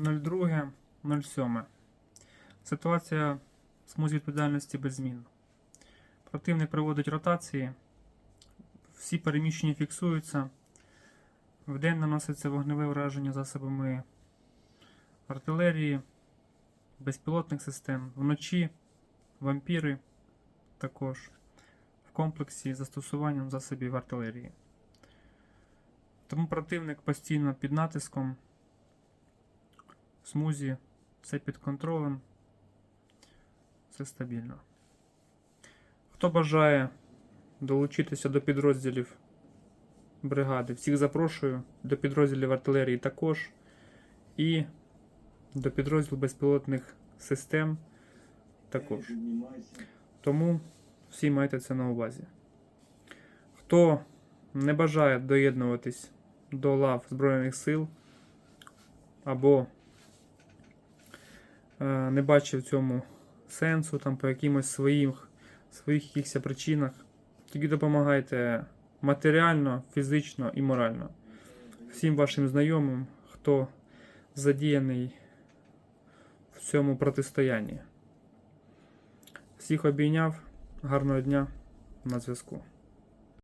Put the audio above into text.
02.07. Ситуація смузі відповідальності без змін. Противник проводить ротації, всі переміщення фіксуються. Вдень наноситься вогневе враження засобами артилерії, безпілотних систем, вночі вампіри також в комплексі з застосуванням засобів артилерії. Тому противник постійно під натиском, смузі, все під контролем, все стабільно. Хто бажає долучитися до підрозділів бригади, всіх запрошую до підрозділів артилерії також і до підрозділу безпілотних систем також. Тому всі майте це на увазі. Хто не бажає доєднуватись до лав Збройних сил або не бачить в цьому сенсу там по якимось своїх, своїх якихось причинах, тільки допомагайте матеріально, фізично і морально. Всім вашим знайомим, хто задіяний в цьому протистоянні. Всіх обійняв. Гарного дня на зв'язку.